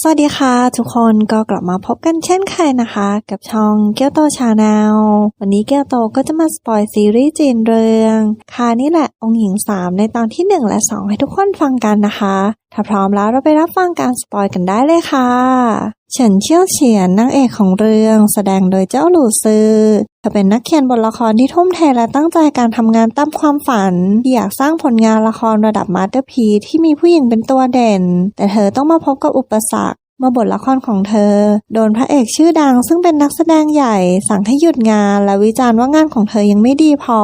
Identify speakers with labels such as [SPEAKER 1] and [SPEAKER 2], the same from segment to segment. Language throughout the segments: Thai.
[SPEAKER 1] สวัสดีค่ะทุกคนก็กลับมาพบกันเช่นเคยนะคะ กับช่องเกียวโตชาแนลวันนี้เกียวโตก็จะมาสปอยซีรีส์จีนเรื่องค่ะนี่แหละองค์หญิง 3 ในตอนที่ 1 และ 2 ให้ทุกคนฟังกันนะคะ ถ้าพร้อมแล้วเราไปรับฟังการสปอยกันได้เลยค่ะเฉินเชี่ยวเฉียนนางเอกของเรื่องแสดงโดยเจ้าหลู่ซือ เธอเป็นนักเขียนบทละครที่ทุ่มเทและตั้งใจการทำงานตามความฝันที่อยากสร้างผลงานละครระดับมาสเตอร์พีที่มีผู้หญิงเป็นตัวเด่น แต่เธอต้องมาพบกับอุปสรรค มื่อบทละครของเธอ โดนพระเอกชื่อดังซึ่งเป็นนักแสดงใหญ่สั่งให้หยุดงาน และวิจารณ์ว่างานของเธอยังไม่ดีพอ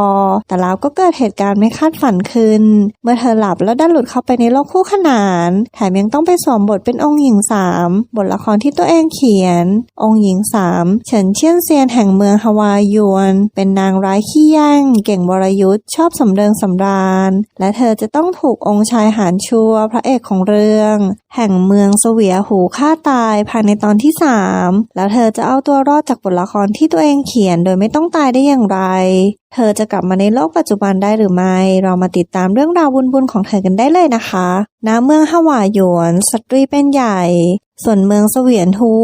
[SPEAKER 1] แต่แล้วก็เกิดเหตุการณ์ไม่คาดฝันขึ้น เมื่อเธอหลับแล้วดันหลุดเข้าไปในโลกคู่ขนาน แถมยังต้องไปสวมบทเป็นองค์หญิงสามบทละครที่ตัวเองเขียน องค์หญิงสามเฉินเชี่ยนเซียนแห่งเมืองฮาวายยวน เป็นนางร้ายขี้แย่งเก่งวรยุทธ์ชอบสำเริงสำราญ และเธอจะต้องถูกองค์ชายหานชัวพระเอกของเรื่อง แห่งเมืองเสวียหูฆ่าาตายภายในตอนที่ 3 แล้วเธอจะเอาตัวรอดจากบทละครที่ตัวเองเขียนโดยไม่ต้องตายได้อย่างไร เธอจะกลับมาในโลกปัจจุบันได้หรือไม่ เรามาติดตามเรื่องราวบุญๆของเธอกันได้เลยนะคะณเมืองฮาวายหยวน สตรีเป็นใหญ่ ส่วนเมืองเสวียนทู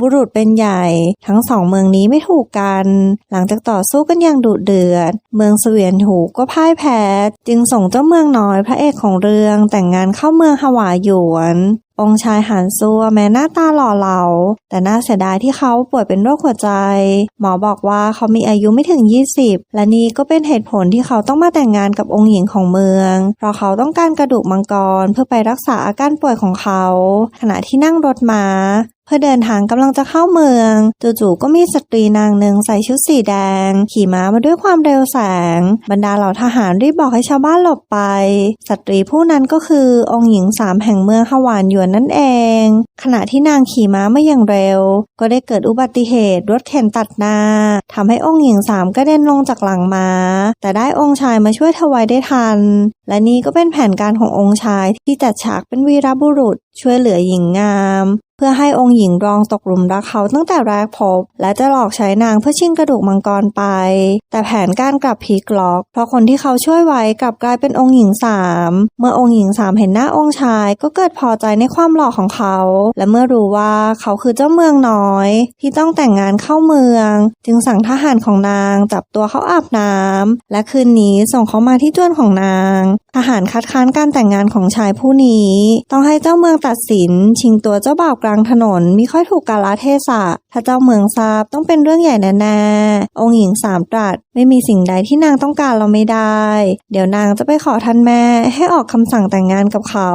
[SPEAKER 1] บุรุษเป็นใหญ่ ทั้งสองเมืองนี้ไม่ถูกกัน หลังจากต่อสู้กันอย่างดุเดือด เมืองเสวียนหูก็พ่ายแพ้ จึงส่งเจ้าเมืองน้อยพระเอกของเรื่องแต่งงานเข้าเมืองฮาวายหยวนองค์ชายหันซัวแม้หน้าตาหล่อเหลา แต่น่าเสียดายที่เขาป่วยเป็นโรคหัวใจ หมอบอกว่าเขามีอายุไม่ถึง 20 และนี่ก็เป็นเหตุผลที่เขาต้องมาแต่งงานกับองค์หญิงของเมือง เพราะเขาต้องการกระดูกมังกรเพื่อไปรักษาอาการป่วยของเขา ขณะที่นั่งรถม้า พื่อเดินทางกำลังจะเข้าเมือง จู่ๆก็มีสตรีนางหนึ่งใส่ชุดสีแดง ขี่ม้ามาด้วยความเร็วแสง บรรดาเหล่าทหารรีบบอกให้ชาวบ้านหลบไป สตรีผู้นั้นก็คือองค์หญิงสามแห่งเมืองฮาวานหยวนนั่นเอง ขณะที่นางขี่ม้ามาอย่างเร็ว ก็ได้เกิดอุบัติเหตุรถเข็นตัดหน้าทำให้องค์หญิงสามกระเด็นลงจากหลังม้า แต่ได้องค์ชายมาช่วยเธอไว้ได้ทัน และนี่ก็เป็นแผนการขององค์ชายที่จัดฉากเป็นวีรบุรุษ ช่วยเหลือหญิงงาม พื่อให้องค์หญิงรองตกหลุมรักเขาตั้งแต่แรกพบ และจะหลอกใช้นางเพื่อชิงกระดูกมังกรไป แต่แผนการกลับพลิกล็อก เพราะคนที่เขาช่วยไว้กลับกลายเป็นองค์หญิงสามเมื่อองค์หญิงสามเห็นหน้าองค์ชาย ก็เกิดพอใจในความหล่อของเขา และเมื่อรู้ว่าเขาคือเจ้าเมืองน้อย ที่ต้องแต่งงานเข้าเมือง จึงสั่งทหารของนางจับตัวเขาอาบน้ำและคืนนี้ส่งเขามาที่จวนของนาง ทหารคัดค้านการแต่งงานของชายผู้นี้ ต้องให้เจ้าเมืองตัดสิน ชิงตัวเจ้าบ่าวกลับางถนนมิค่อยถูกกาลเทศะ ถ้าเจ้าเมืองทราบต้องเป็นเรื่องใหญ่แน่ๆองค์หญิงสามตรัสไม่มีสิ่งใดที่นางต้องการเราไม่ได้ เดี๋ยวนางจะไปขอท่านแม่ให้ออกคำสั่งแต่งงานกับเขา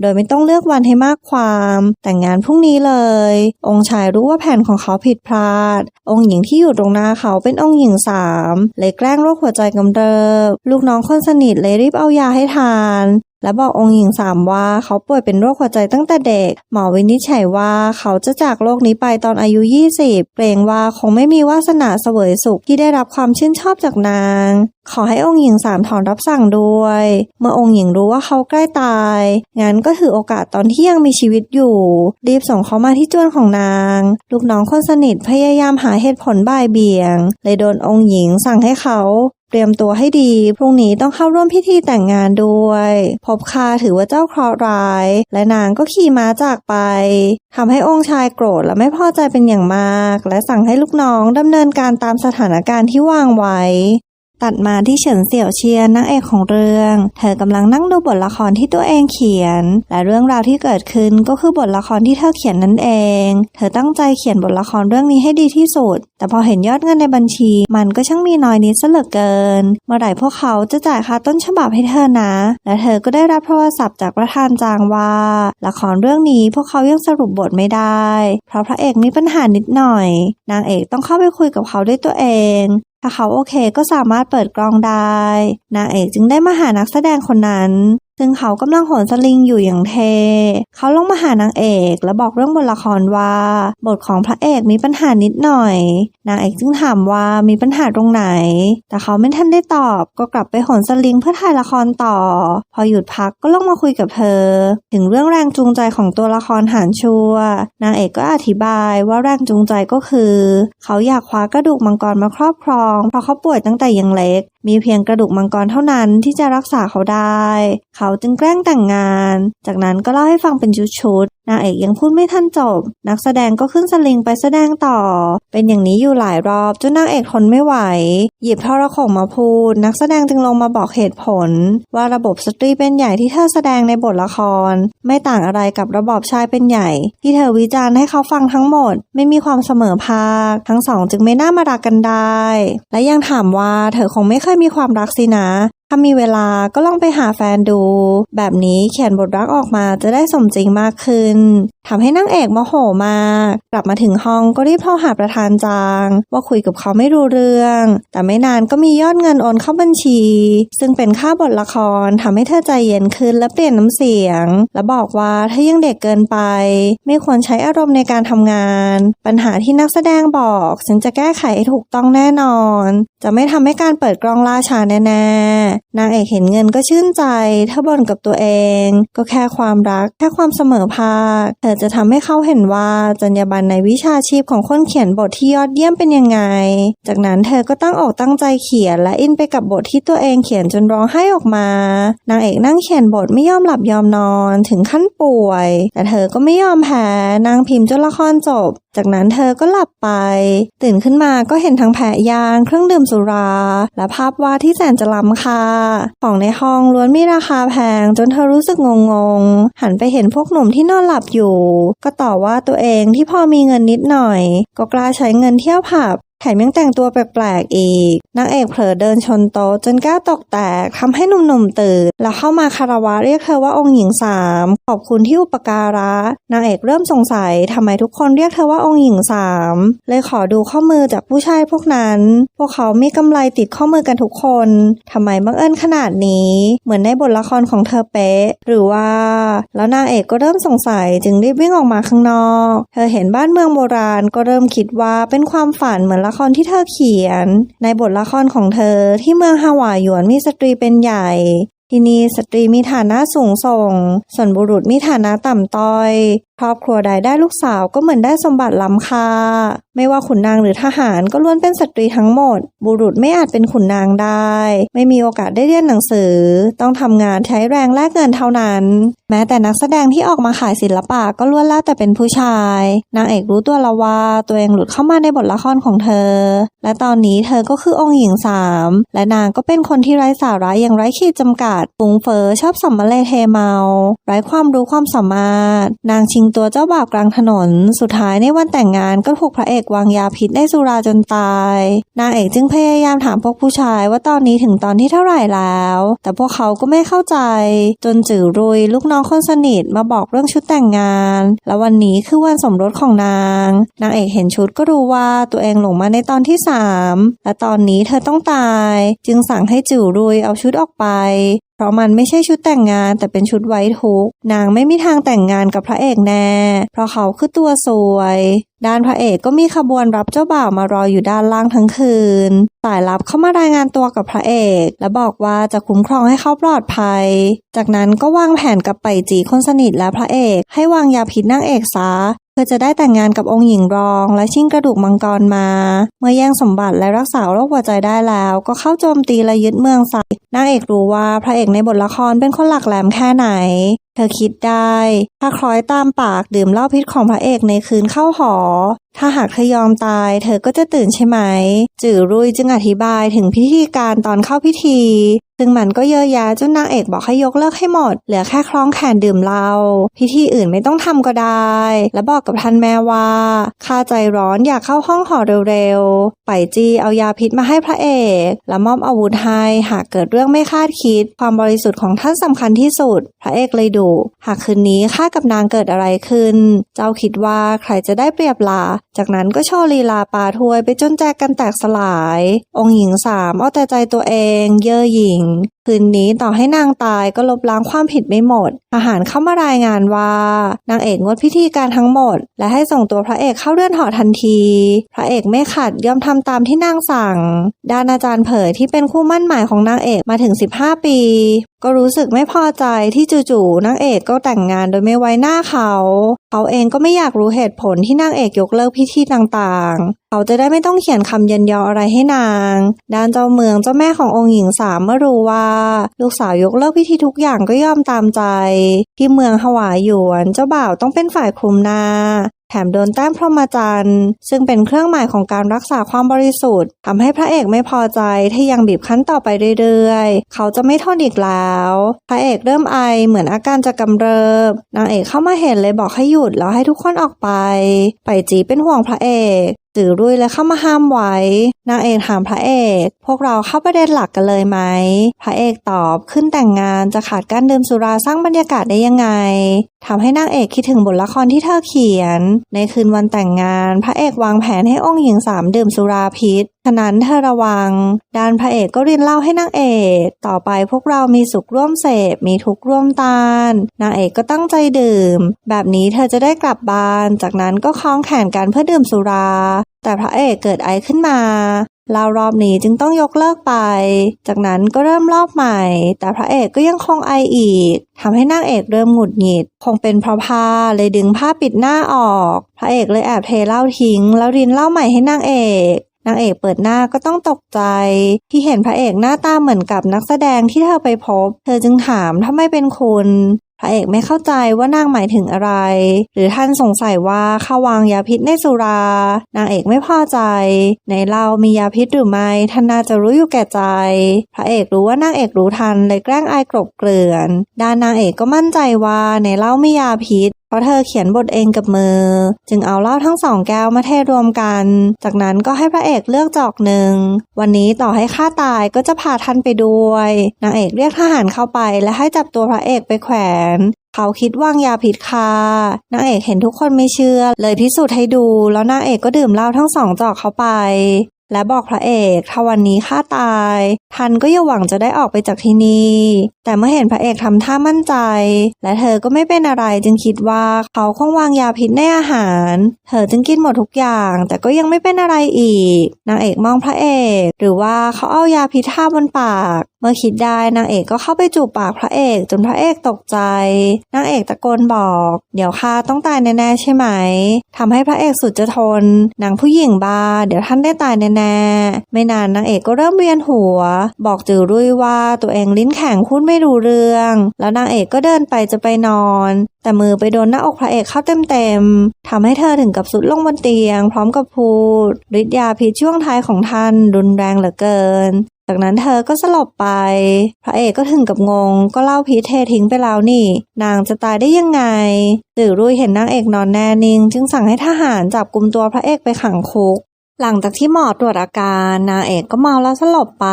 [SPEAKER 1] โดยไม่ต้องเลือกวันให้มากความ แต่งงานพรุ่งนี้เลย องค์ชายรู้ว่าแผนของเขาผิดพลาด องค์หญิงที่อยู่ตรงหน้าเขาเป็นองค์หญิงสามเลยแกล้งโรคหัวใจกำเริบ ลูกน้องคนสนิทเลยรีบเอายาให้ทานและบอกองค์หญิงสามว่าเขาป่วยเป็นโรคหัวใจตั้งแต่เด็ก หมอวินิจฉัยว่าเขาจะจากโลกนี้ไปตอนอายุ 20 เกรงว่าคงไม่มีวาสนาเสวยสุขที่ได้รับความชื่นชอบจากนาง ขอให้องค์หญิงสามถอนรับสั่งด้วย เมื่อองค์หญิงรู้ว่าเขาใกล้ตาย งั้นก็ถือโอกาสตอนที่ยังมีชีวิตอยู่ รีบส่งเขามาที่จวนของนาง ลูกน้องคนสนิทพยายามหาเหตุผลบ่ายเบี่ยง เลยโดนองค์หญิงสั่งให้เขาเตรียมตัวให้ดี พรุ่งนี้ต้องเข้าร่วมพิธีแต่งงานด้วย พบคาถือว่าเจ้าเคราะห์ร้าย และนางก็ขี่ม้าจากไปทำให้องค์ชายโกรธและไม่พอใจเป็นอย่างมาก และสั่งให้ลูกน้องดำเนินการตามสถานการณ์ที่วางไว้ ตัดมาที่เฉินเสี่ยวเชียนนางเอกของเรื่อง เธอกำลังนั่งดูบทละครที่ตัวเองเขียน และเรื่องราวที่เกิดขึ้นก็คือบทละครที่เธอเขียนนั่นเอง เธอตั้งใจเขียนบทละครเรื่องนี้ให้ดีที่สุด แต่พอเห็นยอดเงินในบัญชี มันก็ช่างมีน้อยนิดซะเหลือเกิน เมื่อไหร่พวกเขาจะจ่ายค่าต้นฉบับให้เธอนะ และเธอก็ได้รับโทรศัพท์จากประธานจางว่า ละครเรื่องนี้พวกเขายังสรุปบทไม่ได้ เพราะพระเอกมีปัญหานิดหน่อย นางเอกต้องเข้าไปคุยกับเขาด้วยตัวเอง ถ้าเขาโอเคก็สามารถเปิดกล้องได้ นางเอกจึงได้มาหานักแสดงคนนั้น ซึ่งเขากำลังโหนสลิงอยู่อย่างเท เขาลงมาหานางเอกและบอกเรื่องบทละครว่า บทของพระเอกมีปัญหานิดหน่อย นางเอกจึงถามว่ามีปัญหาตรงไหน แต่เขาไม่ทันได้ตอบ ก็กลับไปโหนสลิงเพื่อถ่ายละครต่อ พอหยุดพักก็ลงมาคุยกับเธอ ถึงเรื่องแรงจูงใจของตัวละครหานชัวนางเอกก็อธิบายว่าแรงจูงใจก็คือ เขาอยากคว้ากระดูกมังกรมาครอบครองเพราะเขาป่วยตั้งแต่ยังเล็ก มีเพียงกระดูกมังกรเท่านั้นที่จะรักษาเขาได้ เขาจึงแกล้งแต่งงาน จากนั้นก็เล่าให้ฟังเป็นชุด นางเอกยังพูดไม่ทันจบ นักแสดงก็ขึ้นสลิงไปแสดงต่อ เป็นอย่างนี้อยู่หลายรอบจนนางเอกทนไม่ไหว หยิบโทรโข่งมาพูด นักแสดงจึงลงมาบอกเหตุผล ว่าระบบสตรีเป็นใหญ่ที่เธอแสดงในบทละคร ไม่ต่างอะไรกับระบอบชายเป็นใหญ่ ที่เธอวิจารณ์ให้เขาฟังทั้งหมด ไม่มีความเสมอภาค ทั้งสองจึงไม่น่ามารักกันได้ และยังถามว่าเธอคงไม่เคยมีความรักสินะ ถ้ามีเวลาก็ลองไปหาแฟนดู แบบนี้เขียนบทรักออกมาจะได้สมจริงมากขึ้นทำให้นางเอกโมโหมาก กลับมาถึงห้องก็รีบโทรหาประธานจาง ว่าคุยกับเขาไม่รู้เรื่อง แต่ไม่นานก็มียอดเงินโอนเข้าบัญชี ซึ่งเป็นค่าบทละครทำให้เธอใจเย็นขึ้นและเปลี่ยนน้ำเสียง และบอกว่าถ้ายังเด็กเกินไป ไม่ควรใช้อารมณ์ในการทำงาน ปัญหาที่นักแสดงบอกฉันจะแก้ไขให้ถูกต้องแน่นอน จะไม่ทำให้การเปิดกล้องล่าช้าแน่ๆนางเอกเห็นเงินก็ชื่นใจเธอบ่นกับตัวเอง ก็แค่ความรัก แค่ความเสมอภาคเธอจะทำให้เขาเห็นว่าจรรยาบรรณในวิชาชีพของคนเขียนบทที่ยอดเยี่ยมเป็นยังไง จากนั้นเธอก็ตั้งอกตั้งใจเขียนและอินไปกับบทที่ตัวเองเขียนจนร้องไห้ออกมา นางเอกนั่งเขียนบทไม่ยอมหลับยอมนอนถึงขั้นป่วย แต่เธอก็ไม่ยอมแพ้นางพิมพ์จนละครจบ จากนั้นเธอก็หลับไป ตื่นขึ้นมาก็เห็นทั้งแผลยางเครื่องดื่มสุรา และภาพวาดที่แสนจะล้ำค่าของในห้องล้วนมีราคาแพงจนเธอรู้สึกงงๆ หันไปเห็นพวกหนุ่มที่นอนหลับอยู่ ก็ต่อว่าตัวเองที่พอมีเงินนิดหน่อย ก็กล้าใช้เงินเที่ยวผับ แถมยังแต่งตัวแปลกๆอีก นางเอกเผลอเดินชนโต๊ะจนแก้วตกแตกทำให้หนุ่มๆตื่น แล้วเข้ามาคารวะเรียกเธอว่าองค์หญิงสามขอบคุณที่อุปการะ นางเอกเริ่มสงสัยทำไมทุกคนเรียกเธอว่าองค์หญิงสามเลยขอดูข้อมือจากผู้ชายพวกนั้น พวกเขามีกำไรติดข้อมือกันทุกคนทำไมบังเอิญขนาดนี้ เหมือนในบทละครของเธอเป๊ะ หรือว่า แล้วนางเอกก็เริ่มสงสัยจึงรีบวิ่งออกมาข้างนอก เธอเห็นบ้านเมืองโบราณก็เริ่มคิดว่าเป็นความฝันเหมือนละครที่เธอเขียน ในบทละครของเธอที่เมืองฮาวายหยวนมีสตรีเป็นใหญ่ที่นี่สตรีมีฐานะสูงส่ง ส่วนบุรุษมีฐานะต่ำต้อย ครอบครัวใดได้ลูกสาวก็เหมือนได้สมบัติล้ำค่า ไม่ว่าขุนนางหรือทหารก็ล้วนเป็นสตรีทั้งหมด บุรุษไม่อาจเป็นขุนนางได้ ไม่มีโอกาสได้เรียนหนังสือ ต้องทำงานใช้แรงแลกเงินเท่านั้น แม้แต่นักแสดงที่ออกมาขายศิลปะก็ล้วนแล้วแต่เป็นผู้ชาย นางเอกรู้ตัวล้วว่าตัวเองหลุดเข้ามาในบทละครของเธอ และตอนนี้เธอก็คือองค์หญิงสามและนางก็เป็นคนที่ไร้สาระอย่างไร้ขีดจำกัดปุงเฟอชอบสัมมาเลเทเมา ไร้ความรู้ความสามารถ นางชิงตัวเจ้าบ่าวกลางถนน สุดท้ายในวันแต่งงานก็ถูกพระเอกวางยาพิษในสุราจนตาย นางเอกจึงพยายามถามพวกผู้ชายว่าตอนนี้ถึงตอนที่เท่าไหร่แล้ว แต่พวกเขาก็ไม่เข้าใจ จนจือรุยลูกน้องคนสนิทมาบอกเรื่องชุดแต่งงาน และวันนี้คือวันสมรสของนาง นางเอกเห็นชุดก็รู้ว่าตัวเองหลงมาในตอนที่สามและตอนนี้เธอต้องตาย จึงสั่งให้จือรุยเอาชุดออกไป เพราะมันไม่ใช่ชุดแต่งงานแต่เป็นชุดไว้ทุก นางไม่มีทางแต่งงานกับพระเอกแน่ เพราะเขาคือตัวสวย ด้านพระเอกก็มีขบวนรับเจ้าบ่าวมารออยู่ด้านล่างทั้งคืน สายลับเข้ามารายงานตัวกับพระเอก และบอกว่าจะคุ้มครองให้เขาปลอดภัย จากนั้นก็วางแผนกับไปจีคนสนิทและพระเอก ให้วางยาพิษนางเอกซะ เธอจะได้แต่งงานกับองค์หญิงรองและชิงกระดูกมังกรมา เมื่อแย่งสมบัติและรักษาโรคหัวใจได้แล้ว ก็เข้าโจมตีและยึดเมืองใส่นางเอกรู้ว่าพระเอกในบทละครเป็นคนหลักแหลมแค่ไหน เธอคิดได้ ถ้าคล้อยตามปากดื่มเหล้าพิษของพระเอกในคืนเข้าหอ ถ้าหากเธอยอมตาย เธอก็จะตื่นใช่ไหม จื่อรุยจึงอธิบายถึงพิธีการตอนเข้าพิธี ซึ่งมันก็เยอะแยะจนนางเอกบอกให้ยกเลิกให้หมด เหลือแค่คล้องแขนดื่มเหล้าพิธีอื่นไม่ต้องทำก็ได้ และบอกกับท่านแม่ว่าข้าใจร้อนอยากเข้าห้องหอเร็วๆไปจีเอายาพิษมาให้พระเอก และมอบอาวุธให้หากเกิดเรื่องไม่คาดคิด ความบริสุทธิ์ของท่านสำคัญที่สุด พระเอกเลยดุหากคืนนี้ข้ากับนางเกิดอะไรขึ้น เจ้าคิดว่าใครจะได้เปรียบล่ะจากนั้นก็โชว์ลีลาปาถ้วยไปจนแจกกันแตกสลาย องค์หญิงสามเอาแต่ใจตัวเอง เย่อหยิ่ง คืนนี้ต่อให้นางตายก็ลบล้างความผิดไม่หมด ทหารเข้ามารายงานว่า นางเอกงดพิธีการทั้งหมด และให้ส่งตัวพระเอกเข้าเรือนหอทันที พระเอกไม่ขัดยอมทำตามที่นางสั่ง ด้านอาจารย์เผยที่เป็นคู่มั่นหมายของนางเอกมาถึง 15 ปี ก็รู้สึกไม่พอใจที่จู่ๆนางเอกก็แต่งงานโดยไม่ไว้หน้าเขา เขาเองก็ไม่อยากรู้เหตุผลที่นางเอกยกเลิกพิธีต่างๆเขาจะได้ไม่ต้องเขียนคำเยันยออะไรให้นาง ด้านเจ้าเมืองเจ้าแม่ขององค์หญิงสามเมื่อรู้ว่าลูกสาวยกเลิกพิธีทุกอย่างก็ยอมตามใจ ที่เมืองฮวายหยวนเจ้าบ่าวต้องเป็นฝ่ายคลุมนาแถมโดนแต้มพรหมจรรย์ซึ่งเป็นเครื่องหมายของการรักษาความบริสุทธิ์ทำให้พระเอกไม่พอใจที่ยังบีบคั้นต่อไปเรื่อยๆ เขาจะไม่ทนอีกแล้ว พระเอกเริ่มไอเหมือนอาการจะกำเริบ นางเอกเข้ามาเห็นเลยบอกให้หยุดแล้วให้ทุกคนออกไป ไปจีเป็นห่วงพระเอก จือรุ่ยเลยเข้ามาห้ามไว้ นางเอกถามพระเอก พวกเราเข้าประเด็นหลักกันเลยไหม พระเอกตอบขึ้นแต่งงานจะขาดการดื่มสุราสร้างบรรยากาศได้ยังไงทำให้นางเอกคิดถึงบทละครที่เธอเขียน ในคืนวันแต่งงาน พระเอกวางแผนให้องค์หญิงสามดื่มสุราพิษฉะนั้นเธอระวัง ด้านพระเอกก็เรินเล้าให้นางเอก ต่อไปพวกเรามีสุขร่วมเสพ มีทุกข์ร่วมตาน นางเอกก็ตั้งใจดื่ม แบบนี้เธอจะได้กลับบ้าน จากนั้นก็คล้องแขนกันเพื่อดื่มสุรา แต่พระเอกเกิดไอขึ้นมาลาวรอบนี้จึงต้องยกเลิกไป จากนั้นก็เริ่มรอบใหม่ แต่พระเอกก็ยังคงไออีกทำให้นางเอกเริ่มหงุดหงิด คงเป็นเพราะผ้าเลยดึงผ้าปิดหน้าออก พระเอกเลยแอบเทเหล้าทิ้ง แล้วรินเหล้าใหม่ให้นางเอกนางเอกเปิดหน้าก็ต้องตกใจ ที่เห็นพระเอกหน้าตาเหมือนกับนักแสดงที่เธอไปพบ เธอจึงถามถ้าไม่เป็นคุณ พระเอกไม่เข้าใจว่านางหมายถึงอะไร หรือท่านสงสัยว่าเขาวางยาพิษในสุรา นางเอกไม่พอใจ ในเรามียาพิษหรือไม่ ท่านน่าจะรู้อยู่แก่ใจ พระเอกรู้ว่านางเอกรู้ทันเลยแกล้งอายกลบเกลื่อน ด้านนางเอกก็มั่นใจว่าในเล่ามียาพิษ ราะเธอเขียนบทเองกับมือ จึงเอาเหล้าทั้งสองแก้วมาเทรวมกัน จากนั้นก็ให้พระเอกเลือกจอกหนึ่ง วันนี้ต่อให้ฆ่าตายก็จะพาท่านไปด้วยนางเอกเรียกทหารเข้าไปและให้จับตัวพระเอกไปแขวนเขาคิดวางยาพิษคานางเอกเห็นทุกคนไม่เชื่อ เลยพิสูจน์ให้ดู แล้วนางเอกก็ดื่มเหล้าทั้งสองจอกเข้าไป และบอกพระเอกถ้าวันนี้ข้าตาย ทันก็อย่าหวังจะได้ออกไปจากที่นี่ แต่เมื่อเห็นพระเอกทำท่ามั่นใจ และเธอก็ไม่เป็นอะไรจึงคิดว่าเขาคงวางยาพิษในอาหาร เธอจึงกินหมดทุกอย่าง แต่ก็ยังไม่เป็นอะไรอีก นางเอกมองพระเอก หรือว่าเขาเอายาพิษทาบนปากเมื่อคิดได้นางเอกก็เข้าไปจูบปากพระเอกจนพระเอกตกใจ นางเอกตะโกนบอก เดี๋ยวข้าต้องตายแน่ๆใช่ไหมทำให้พระเอกสุดจะทนนางผู้หญิงบ้า เดี๋ยวท่านได้ตายแน่ๆไม่นานนางเอกก็เริ่มเวียนหัว บอกจือรุ่ยว่าตัวเองลิ้นแข็งพูดไม่รู้เรื่อง แล้วนางเอกก็เดินไปจะไปนอน แต่มือไปโดนหน้าอกพระเอกเข้าเต็มๆทำให้เธอถึงกับสุดลงบนเตียง พร้อมกับพูดฤทธิ์ยาพิษช่วงท้ายของท่านรุนแรงเหลือเกิน จากนั้นเธอก็สลบไป พระเอกก็ถึงกับงง ก็เล่าพีเททิ้งไปแล้วนี่ นางจะตายได้ยังไงตือรุ่ยเห็นนางเอกนอนแน่นิ่ง จึงสั่งให้ทหารจับกลุ่มตัวพระเอกไปขังคุก หลังจากที่หมอตรวจอาการนางเอกก็เมาแล้วสลบไป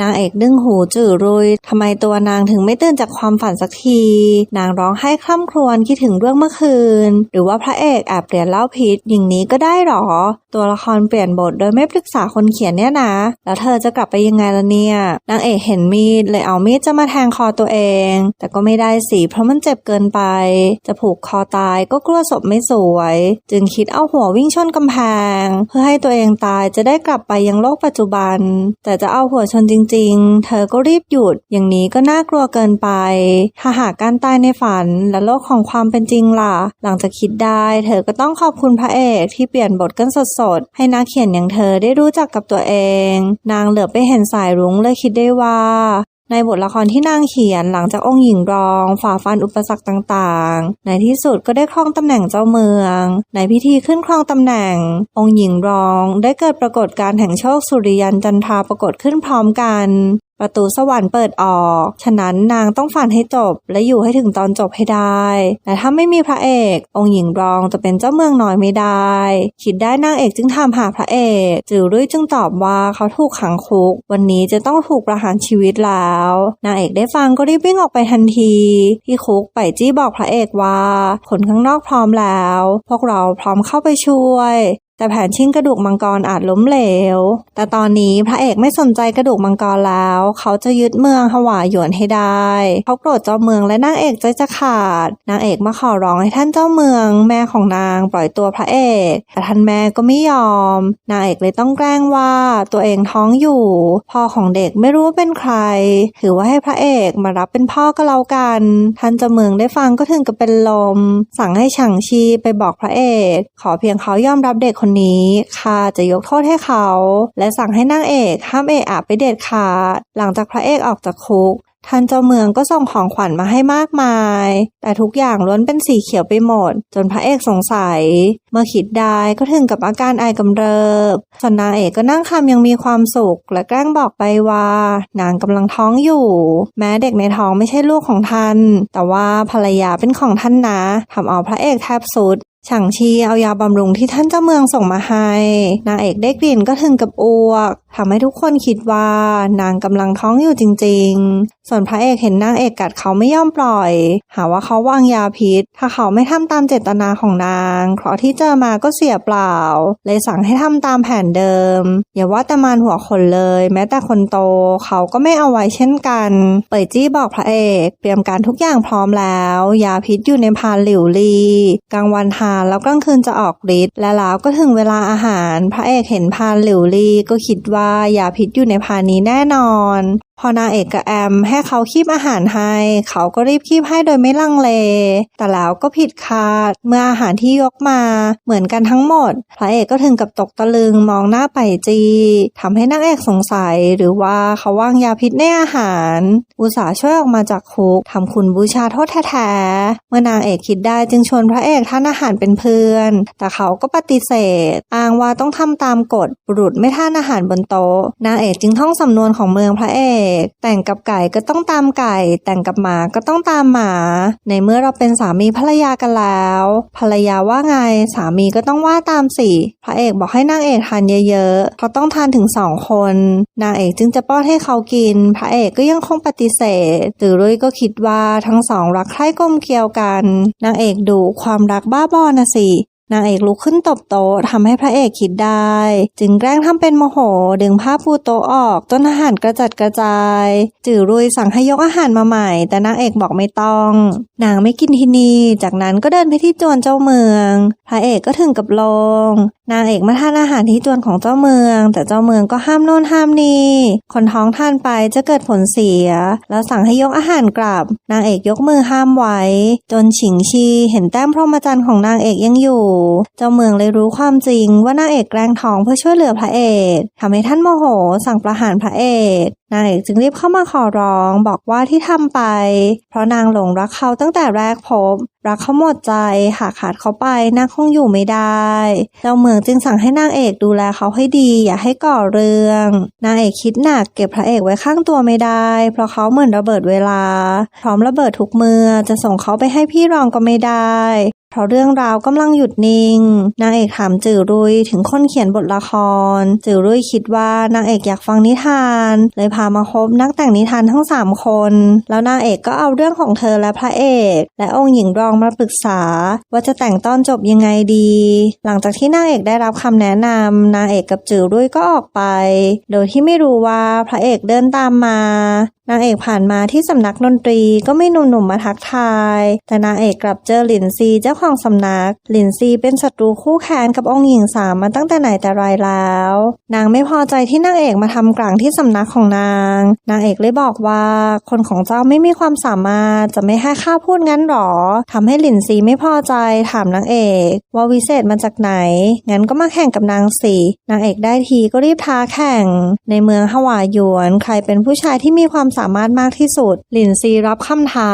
[SPEAKER 1] นางเอกดึงหูจื่อรุยทำไมตัวนางถึงไม่ตื่นจากความฝันสักที นางร้องไห้คร่ำครวญคิดถึงเรื่องเมื่อคืน หรือว่าพระเอกแอบเปลี่ยนเล่าพิษอย่างนี้ก็ได้หรอ ตัวละครเปลี่ยนบทโดยไม่ปรึกษาคนเขียนเนี่ยนะ แล้วเธอจะกลับไปยังไงล่ะเนี่ย นางเอกเห็นมีดเลยเอามีดจะมาแทงคอตัวเอง แต่ก็ไม่ได้สิเพราะมันเจ็บเกินไป จะผูกคอตายก็กลัวศพไม่สวย จึงคิดเอาหัววิ่งชนกำแพง เพื่อให้ตัวเองตายจะได้กลับไปยังโลกปัจจุบัน แต่จะเอาหัวชนจริงๆ เธอก็รีบหยุด อย่างนี้ก็น่ากลัวเกินไป ถ้าหากการตายในฝันและโลกของความเป็นจริงล่ะ หลังจากคิดได้ เธอก็ต้องขอบคุณพระเอกที่เปลี่ยนบทกันสดๆ ให้นักเขียนอย่างเธอได้รู้จักกับตัวเอง นางเหลือบไปเห็นสายรุ้งเลยคิดได้ว่า ในบทละครที่นางเขียนหลังจากองค์หญิงรอง ฝ่าฟันอุปสรรคต่างๆ ในที่สุดก็ได้ครองตำแหน่งเจ้าเมือง ในพิธีขึ้นครองตำแหน่ง องค์หญิงรอง ได้เกิดปรากฏการณ์แห่งโชคสุริยันจันทราปรากฏขึ้นพร้อมกัน ประตูสวรรค์เปิดออก ฉะนั้นนางต้องฝันให้จบ และอยู่ให้ถึงตอนจบให้ได้ แต่ถ้าไม่มีพระเอก องค์หญิงรองจะเป็นเจ้าเมืองน้อยไม่ได้ คิดได้นางเอกจึงถามหาพระเอกจือรุ่ยจึงตอบว่าเขาถูกขังคุก วันนี้จะต้องถูกประหารชีวิตแล้ว นางเอกได้ฟังก็รีบวิ่งออกไปทันที ที่คุกไปจี้บอกพระเอกว่าคนข้างนอกพร้อมแล้ว พวกเราพร้อมเข้าไปช่วย แต่แผนชิงกระดูกมังกรอาจล้มเหลว แต่ตอนนี้พระเอกไม่สนใจกระดูกมังกรแล้ว เขาจะยึดเมืองฮวายหยวนให้ได้ เขาโกรธเจ้าเมืองและนางเอกใจจะขาด นางเอกมาขอร้องให้ท่านเจ้าเมือง แม่ของนางปล่อยตัวพระเอก แต่ท่านแม่ก็ไม่ยอม นางเอกเลยต้องแกล้งว่าตัวเองท้องอยู่ พ่อของเด็กไม่รู้ว่าเป็นใคร ถือว่าให้พระเอกมารับเป็นพ่อก็แล้วกัน ท่านเจ้าเมืองได้ฟังก็ถึงกับเป็นลม สั่งให้ฉางชีไปบอกพระเอก ขอเพียงเขายอมรับเด็กคนคนนี้ข้าจะยกโทษให้เขา และสั่งให้นางเอกห้ามเอะอะไปเด็ดขาดหลังจากพระเอกออกจากคุกท่านเจ้าเมืองก็ส่งของขวัญมาให้มากมาย แต่ทุกอย่างล้วนเป็นสีเขียวไปหมด จนพระเอกสงสัย เมื่อคิดได้ก็ถึงกับอาการไอกำเริบ ส่วนนางเอกก็นั่งคำยังมีความสุข และแกล้งบอกไปว่า นางกำลังท้องอยู่ แม้เด็กในท้องไม่ใช่ลูกของท่าน แต่ว่าภรรยาเป็นของท่านนะทำเอาพระเอกแทบสุด ฉางชีเอายาบำรุงที่ท่านเจ้าเมืองส่งมาให้ นางเอกได้กลิ่นก็ถึงกับอ้วกทำให้ทุกคนคิดว่านางกำลังท้องอยู่จริง ๆ ส่วนพระเอกเห็นนางเอกกัดเขาไม่ยอมปล่อย หาว่าเขาวางยาพิษ ถ้าเขาไม่ทำตามเจตนาของนาง เพราะที่เจอมาก็เสียเปล่า เลยสั่งให้ทำตามแผนเดิม อย่าว่าแต่มารหัวคนเลย แม้แต่คนโตเขาก็ไม่เอาไว้เช่นกัน เปิดจี้บอกพระเอกเตรียมการทุกอย่างพร้อมแล้ว ยาพิษอยู่ในพานหลิวลีกลางวันทานแล้วกลางคืนจะออกฤทธิ์และแล้วก็ถึงเวลาอาหาร พระเอกเห็นพานหลิวลีก็คิดว่ายาพิษอยู่ในพานนี้แน่นอน พอนางเอกกับแอมให้เขาคีบอาหารให้ เขาก็รีบคีบให้โดยไม่ลังเล แต่แล้วก็ผิดคาดเมื่ออาหารที่ยกมาเหมือนกันทั้งหมด พระเอกก็ถึงกับตกตะลึงมองหน้าไปจีทำให้นางเอกสงสัยหรือว่าเขาวางยาพิษในอาหาร อุตสาห์ช่วยออกมาจากคุกทำคุณบูชาโทษแท้ๆเมื่อนางเอกคิดได้จึงชวนพระเอกท่านอาหารเป็นเพื่อน แต่เขาก็ปฏิเสธ อ้างว่าต้องทำตามกฎบุรุษไม่ท่านอาหารบนโต๊ะนางเอกจึงท่องสำนวนของเมืองพระเอกแต่งกับไก่ก็ต้องตามไก่ แต่งกับหมาก็ต้องตามหมา ในเมื่อเราเป็นสามีภรรยากันแล้ว ภรรยาว่าไงสามีก็ต้องว่าตามสิพระเอกบอกให้นางเอกทานเยอะๆเขาต้องทานถึงสองคน นางเอกจึงจะป้อนให้เขากิน พระเอกก็ยังคงปฏิเสธตือรุ่ยก็คิดว่าทั้งสองรักใคร่กลมเกลียวกัน นางเอกดูความรักบ้าบอนะสิ นางเอกลุกขึ้นตบโต๊ะทำให้พระเอกคิดได้ จึงแกล้งทำเป็นโมโห ดึงผ้าปูโต๊ะออกต้นอาหารกระจัดกระจาย จื่อรุยสั่งให้ยกอาหารมาใหม่ แต่นางเอกบอกไม่ต้อง นางไม่กินที่นี่ จากนั้นก็เดินไปที่จวนเจ้าเมือง พระเอกก็ถึงกับลง นางเอกมาทานอาหารที่จวนของเจ้าเมือง แต่เจ้าเมืองก็ห้ามโน่นห้ามนี่ คนท้องทานไปจะเกิดผลเสีย แล้วสั่งให้ยกอาหารกลับ นางเอกยกมือห้ามไว้ จนฉิงชีเห็นแต้มพรหมจรรย์ของนางเอกยังอยู่ เจ้าเมืองเลยรู้ความจริงว่านางเอกแกล้งท้องเพื่อช่วยเหลือพระเอกทำให้ท่านโมโห สั่งประหารพระเอก นางเอกจึงรีบเข้ามาขอร้อง บอกว่าที่ทำไป เพราะนางหลงรักเขาตั้งแต่แรกพบ รักเขาหมดใจหากขาดเขาไปนางคงอยู่ไม่ได้เจ้าเมืองจึงสั่งให้นางเอกดูแลเขาให้ดี อย่าให้ก่อเรื่อง นางเอกคิดหนักเก็บพระเอกไว้ข้างตัวไม่ได้ เพราะเขาเหมือนระเบิดเวลา พร้อมระเบิดทุกเมื่อจะส่งเขาไปให้พี่รองก็ไม่ได้ เพราะเรื่องราวกำลังหยุดนิ่ง นางเอกถามจื่อรุยถึงคนเขียนบทละคร จื่อรุยคิดว่านางเอกอยากฟังนิทาน เลยพามาพบนักแต่งนิทานทั้งสามคน แล้วนางเอกก็เอาเรื่องของเธอและพระเอก และองค์หญิงรองมาปรึกษา ว่าจะแต่งตอนจบยังไงดี หลังจากที่นางเอกได้รับคำแนะนำนางเอกกับจื่อรุยก็ออกไป โดยที่ไม่รู้ว่าพระเอกเดินตามมานางเอกผ่านมาที่สำนักดนตรีก็ไม่หนุ่มๆมาทักทาย แต่นางเอกกลับเจอหลินซีเจ้าของสำนัก หลินซีเป็นศัตรูคู่แค้นกับองค์หญิงสามมาตั้งแต่ไหนแต่ไรแล้ว นางไม่พอใจที่นางเอกมาทำกลางที่สำนักของนาง นางเอกเลยบอกว่า คนของเจ้าไม่มีความสามารถจะไม่ให้ข้าพูดงั้นหรอทำให้หลินซีไม่พอใจถามนางเอก ว่าวิเศษมาจากไหน งั้นก็มาแข่งกับนางสินางเอกได้ทีก็รีบท้าแข่ง ในเมืองฮวาหยวน ใครเป็นผู้ชายที่มีความสามารถมากที่สุด หลินซีรับคำท้า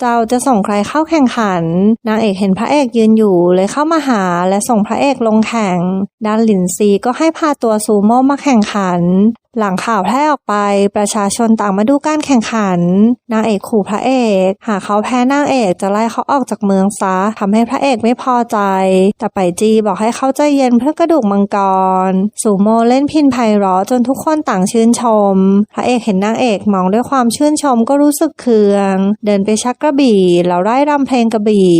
[SPEAKER 1] เจ้าจะส่งใครเข้าแข่งขัน นางเอกเห็นพระเอกยืนอยู่เลยเข้ามาหาและส่งพระเอกลงแข่งด้านหลินซีก็ให้พาตัวซูโม่มาแข่งขัน หลังข่าวแพร่ออกไปประชาชนต่างมาดูการแข่งขัน นางเอกขู่พระเอก หากเขาแพ้นางเอกจะไล่เขาออกจากเมืองซะทำให้พระเอกไม่พอใจ แต่ไปจีบอกให้เขาใจเย็นเพื่อกระดูกมังกรซูโมเล่นพินไพเราะจนทุกคนต่างชื่นชม พระเอกเห็นนางเอกมองด้วยความชื่นชมก็รู้สึกเคือง เดินไปชักกระบี่แล้วไร่รำเพลงกระบี่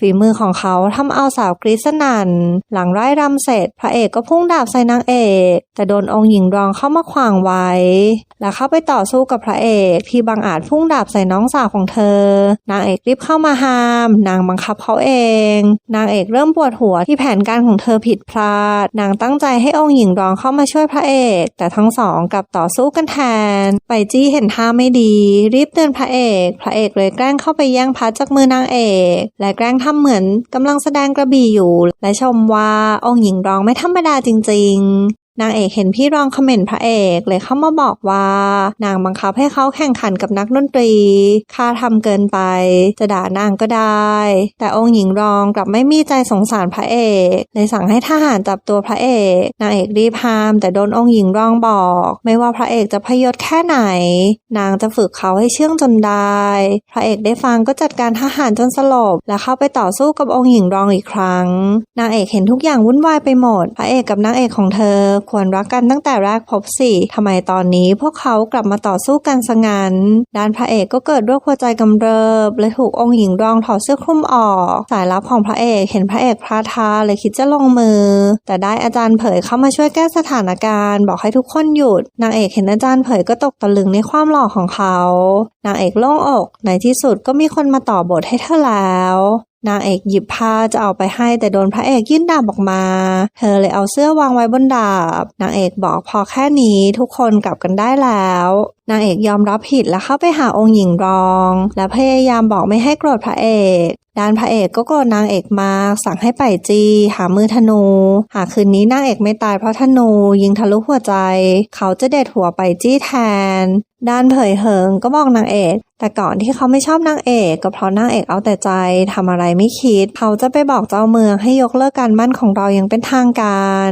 [SPEAKER 1] ฝีมือของเขาทำเอาสาวกรีสนันหลังไร่รำเสร็จ พระเอกก็พุ่งดาบใส่นางเอก แต่โดนองค์หญิงรองเข้ามาขววางไว้ และเข้าไปต่อสู้กับพระเอกที่บังอาจพุ่งดาบใส่น้องสาวของเธอ นางเอกรีบเข้ามาห้าม นางบังคับเขาเอง นางเอกเริ่มปวดหัวที่แผนการของเธอผิดพลาด นางตั้งใจให้องค์หญิงรองเข้ามาช่วยพระเอก แต่ทั้งสองกลับต่อสู้กันแทน ไปจี้เห็นท่าไม่ดี รีบเตือนพระเอก พระเอกเลยแกล้งเข้าไปแย่งพัดจากมือนางเอก และแกล้งทำเหมือนกำลังแสดงกระบี่อยู่ และชมว่าองค์หญิงรองไม่ธรรมดาจริง นางเอกเห็นพี่รองคอมเมนต์พระเอกเลยเข้ามาบอกว่า นางบังคับให้เขาแข่งขันกับนักดนตรี ค่าทำเกินไป จะด่านางก็ได้ แต่องค์หญิงรองกลับไม่มีใจสงสารพระเอกเลยสั่งให้ทหารจับตัวพระเอก นางเอกรีบห้าม แต่โดนองค์หญิงรองบอก ไม่ว่าพระเอกจะพยศแค่ไหน นางจะฝึกเขาให้เชื่องจนได้ พระเอกได้ฟังก็จัดการทหารจนสลบ และเข้าไปต่อสู้กับองค์หญิงรองอีกครั้ง นางเอกเห็นทุกอย่างวุ่นวายไปหมด พระเอกกับนางเอกของเธอควรรักกันตั้งแต่แรกพบสิทำไมตอนนี้พวกเขากลับมาต่อสู้กันซะงั้นด้านพระเอกก็เกิดโรคหัวใจกำเริบและถูกองค์หญิงรองถอดเสื้อคลุมออก สายลับของพระเอกเห็นพระเอกพลาดทาเลยคิดจะลงมือ แต่ได้อาจารย์เผยเข้ามาช่วยแก้สถานการณ์ บอกให้ทุกคนหยุด นางเอกเห็นอาจารย์เผยก็ตกตะลึงในความหล่อของเขา นางเอกโล่งอก ในที่สุดก็มีคนมาต่อบทให้เธอแล้ว นางเอกหยิบผ้าจะเอาไปให้แต่โดนพระเอกยื่นดาบออกมา เธอเลยเอาเสื้อวางไว้บนดาบ นางเอกบอกพอแค่นี้ทุกคนกลับกันได้แล้ว นางเอกยอมรับผิดและเข้าไปหาองค์หญิงรอง และพยายามบอกไม่ให้โกรธพระเอกด้านพระเอกก็โกรธนางเอกมากสั่งให้ไปจีหามือธนู หากคืนนี้นางเอกไม่ตายเพราะธนูยิงทะลุหัวใจ เขาจะเด็ดหัวไปจี้แทน ด้านเผยเหิงก็บอกนางเอก แต่ก่อนที่เขาไม่ชอบนางเอกก็เพราะนางเอกเอาแต่ใจทำอะไรไม่คิด เขาจะไปบอกเจ้าเมืองให้ยกเลิกการมั่นของเราอย่างเป็นทางการ